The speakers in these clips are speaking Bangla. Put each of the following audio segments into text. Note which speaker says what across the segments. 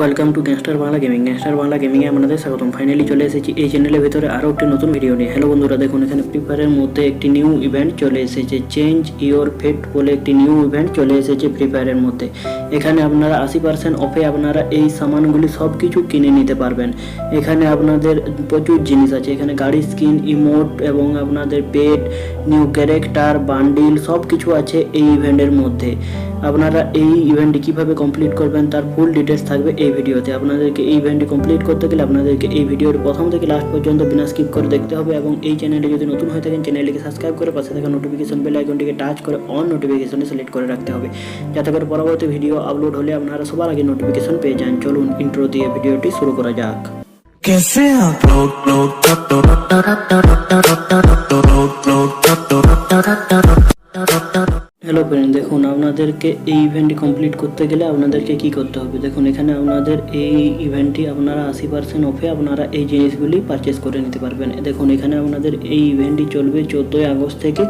Speaker 1: Welcome to gangster Bangla gaming gangster Bangla গেমিংয়ে আপনাদের স্বাগতম। ফাইনালি চলে এসেছি এই চ্যানেলের ভিতরে আরও একটি নতুন ভিডিও নিয়ে। হ্যালো বন্ধুরা, দেখুন, এখানে ফ্রি ফায়ারের মধ্যে একটি নিউ ইভেন্ট চলে এসেছে। চেঞ্জ ইওর ফেট বলে একটি নিউ ইভেন্ট চলে এসেছে ফ্রি ফায়ারের মধ্যে। এখানে আপনারা আশি পার্সেন্ট অফে আপনারা এই সামানগুলি সব কিছু কিনে নিতে পারবেন। এখানে আপনাদের প্রচুর জিনিস আছে। এখানে গাড়ি স্কিন ইমোট এবং আপনাদের পেট নিউ ক্যারেক্টার বান্ডিল সব কিছু আছে এই ইভেন্টের মধ্যে। আপনারা এই ইভেন্টটি কীভাবে কমপ্লিট করবেন তার ফুল ডিটেলস থাকবে এই ভিডিওতে আপনাদেরকে এই ইভেন্টটি কমপ্লিট করতে গেলে আপনাদেরকে এই ভিডিওর প্রথম থেকে লাস্ট পর্যন্ত বিনা স্কিপ করে দেখতে হবে এবং এই চ্যানেলে যদি নতুন হয়ে থাকেন চ্যানেলটিকে সাবস্ক্রাইব করে পাশে থাকা নোটিফিকেশন বেল আইকনটিকে টাচ করে অন নোটিফিকেশনে সিলেক্ট করে রাখতে হবে যাতে করে পরবর্তী ভিডিও আপলোড হলে আপনারা সবার আগে নোটিফিকেশন পেয়ে যান চলুন ইন্ট্রো দিয়ে ভিডিওটি শুরু করা যাক
Speaker 2: कैसे आप लोग लोग
Speaker 1: হ্যালো ফ্রেন্ড দেখুন, আপনাদেরকে এই ইভেন্টটি কমপ্লিট করতে গেলে আপনাদেরকে কি করতে হবে? দেখুন, এখানে আপনাদের এই ইভেন্টটি আপনারা আশি পার্সেন্ট অফে আপনারা এই জিনিসগুলি পারচেস করে নিতে পারবেন। দেখুন, এখানে আপনাদের এই ইভেন্টটি চলবে চোদ্দোই আগস্ট থেকে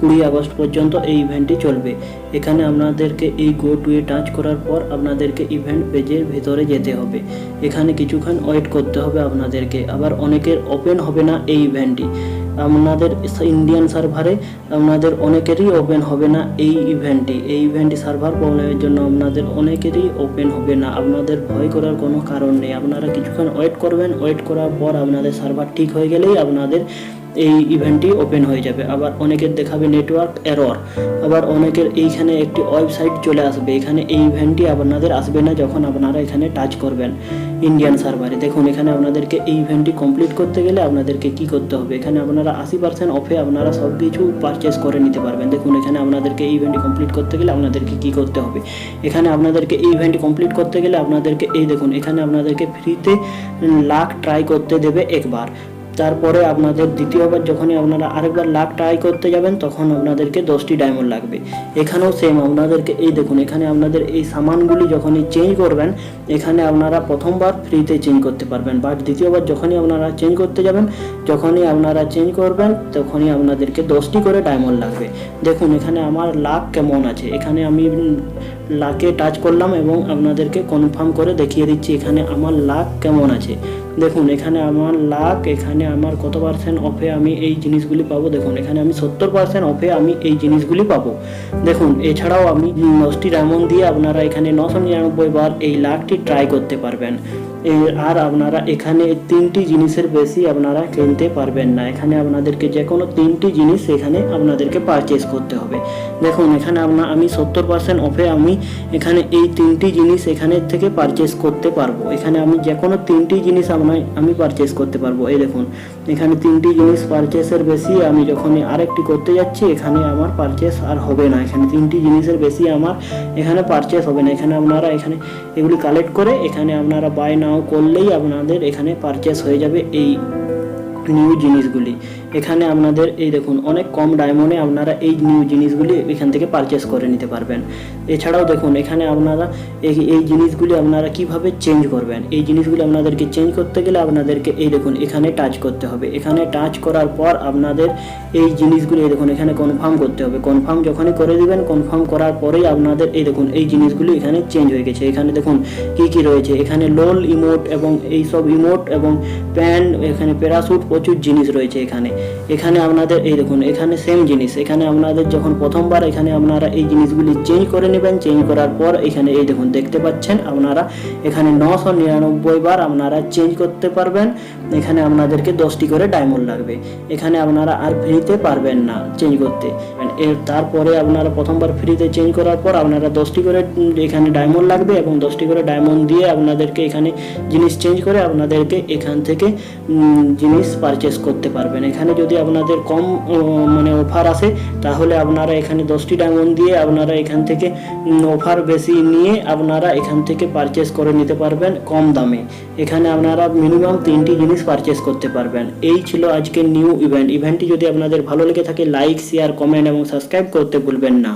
Speaker 1: কুড়ি আগস্ট পর্যন্ত এই ইভেন্টটি চলবে। এখানে আপনাদেরকে এই গো টু এ টাচ করার পর আপনাদেরকে ইভেন্ট পেজের ভিতরে যেতে হবে। এখানে কিছুক্ষণ ওয়েট করতে হবে আপনাদেরকে। আবার অনেকের ওপেন হবে না এই ইভেন্টটি আপনাদের ইন্ডিয়ান সার্ভারে আপনাদের অনেকেরই ওপেন হবে না এই ইভেন্টটি এই ইভেন্টটি সার্ভার প্রবলেমের জন্য আপনাদের অনেকেরই ওপেন হবে না। আপনাদের ভয় করার কোনো কারণ নেই। আপনারা কিছুক্ষণ ওয়েট করবেন। ওয়েট করার পর আপনাদের সার্ভার ঠিক হয়ে গেলেই আপনাদের এই ইভেন্টটি ওপেন হয়ে যাবে। আবার অনেকের দেখাবে নেটওয়ার্ক এরর আবার অনেকের এইখানে একটি ওয়েবসাইট চলে আসবে। এখানে এই ইভেন্টটি আপনাদের আসবে না যখন আপনারা এখানে টাচ করবেন ইন্ডিয়ান সার্ভারে দেখুন, এখানে আপনাদেরকে এই ইভেন্টটি কমপ্লিট করতে গেলে আপনাদেরকে কি করতে হবে? এখানে আপনারা আশি পার্সেন্ট অফে আপনারা সব কিছু পারচেস করে নিতে পারবেন। দেখুন, এখানে আপনাদেরকে এই ইভেন্টটি কমপ্লিট করতে গেলে আপনাদেরকে কি করতে হবে? এখানে আপনাদেরকে এই ইভেন্টটি কমপ্লিট করতে গেলে আপনাদেরকে এই দেখুন, এখানে আপনাদেরকে ফ্রিতে লাখ ট্রাই করতে দেবে একবার। তারপরে আপনাদের দ্বিতীয়বার যখনই আপনারা আরেকবার লাখ ট্রাই করতে যাবেন, তখন আপনাদেরকে দশটি ডায়মন্ড লাগবে। এখানেও সেম আপনাদেরকে, এই দেখুন, এখানে আপনাদের এই সামানগুলি যখনই চেঞ্জ করবেন, এখানে আপনারা প্রথমবার ফ্রিতে চেঞ্জ করতে পারবেন। বাট দ্বিতীয়বার যখনই আপনারা চেঞ্জ করতে যাবেন, যখনই আপনারা চেঞ্জ করবেন, তখনই আপনাদেরকে দশটি করে ডায়মন্ড লাগবে। দেখুন, এখানে আমার লাখ কেমন আছে? এখানে আমি লাকে টাচ করলাম এবং আপনাদেরকে কনফার্ম করে দেখিয়ে দিচ্ছি এখানে আমার লাক কেমন আছে। দেখুন, এখানে আমার লাখ এখানে আমার কত পার্সেন্ট অফে আমি এই জিনিসগুলি পাবো? দেখুন, এখানে আমি সত্তর পার্সেন্ট অফে আমি এই জিনিসগুলি পাবো। দেখুন, এছাড়াও আমি দশটি ডায়মন্ড দিয়ে আপনারা এখানে নশো নিরানব্বই বার এই লাখটি ট্রাই করতে পারবেন। আর আপনারা এখানে তিনটি জিনিসের বেশি আপনারা কিনতে পারবেন না। এখানে আপনাদেরকে যে কোনো তিনটি জিনিস এখানে আপনাদেরকে পারচেস করতে হবে। দেখুন, এখানে আপনার আমি সত্তর পার্সেন্ট অফে আমি এখানে এই তিনটি জিনিস এখানে থেকে পারচেস করতে পারব। এখানে আমি যে কোনো তিনটি জিনিস আপনার, আমি পারচেস করতে পারব। এই দেখুন, এখানে তিনটি জিনিস পারচেসের বেশি, আমি যখন আরেকটি করতে যাচ্ছি, এখানে আমার পারচেস আর হবে না। এখানে তিনটি জিনিসের বেশি আমার এখানে পারচেস হবে না। এখানে আপনারা এখানে এগুলি কালেক্ট করে এখানে আপনারা বাই নাও করলেই আপনাদের এখানে পারচেস হয়ে যাবে এই নিউ জিনিসগুলি। এখানে আপনাদের এই দেখুন, অনেক কম ডায়মন্ডে আপনারা এই নিউ জিনিসগুলি এখান থেকে পারচেস করে নিতে পারবেন। এছাড়াও দেখুন, এখানে আপনারা এই এই জিনিসগুলি আপনারা কীভাবে চেঞ্জ করবেন? এই জিনিসগুলি আপনাদেরকে চেঞ্জ করতে গেলে আপনাদেরকে এই দেখুন, এখানে টাচ করতে হবে। এখানে টাচ করার পর আপনাদের এই জিনিসগুলি, এই দেখুন, এখানে কনফার্ম করতে হবে। কনফার্ম যখনই করে দিবেন কনফার্ম করার পরেই আপনাদের এই দেখুন, এই জিনিসগুলি এখানে চেঞ্জ হয়ে গেছে। এখানে দেখুন, কি কি রয়েছে? এখানে লোল ইমোট এবং এই সব ইমোট এবং প্যান এখানে প্যারাশুট প্রচুর জিনিস রয়েছে এখানে। এখানে আপনাদের, এই দেখুন, এখানে সেম জিনিস। এখানে আপনাদের যখন প্রথমবার এখানে আপনারা এই জিনিসগুলি চেঞ্জ করে নেবেন চেঞ্জ করার পর এখানে এই দেখুন, দেখতে পাচ্ছেন আপনারা এখানে নশো নিরানব্বই বার আপনারা চেঞ্জ করতে পারবেন। এখানে আপনাদেরকে দশটি করে ডায়মন্ড লাগবে। এখানে আপনারা আর ফ্রিতে পারবেন না চেঞ্জ করতে। এর তারপরে আপনারা প্রথমবার ফ্রিতে চেঞ্জ করার পর আপনারা দশটি করে এখানে ডায়মন্ড লাগবে এবং দশটি করে ডায়মন্ড দিয়ে আপনাদেরকে এখানে জিনিস চেঞ্জ করে আপনাদেরকে এখান থেকে জিনিস পারচেস করতে পারবেন। এখানে যদি আপনাদের কম মানে অফার আসে, তাহলে আপনারা এখানে দশটি ডায়মন্ড দিয়ে আপনারা এখান থেকে অফার বেশি নিয়ে আপনারা এখান থেকে পারচেস করে নিতে পারবেন কম দামে। এখানে আপনারা মিনিমাম তিনটি জিনিস পারচেস করতে পারবেন। এই ছিল আজকের নিউ ইভেন্ট ইভেন্টটি যদি আপনাদের ভালো লেগে থাকে লাইক শেয়ার কমেন্ট এবং সাবস্ক্রাইব করতে ভুলবেন না।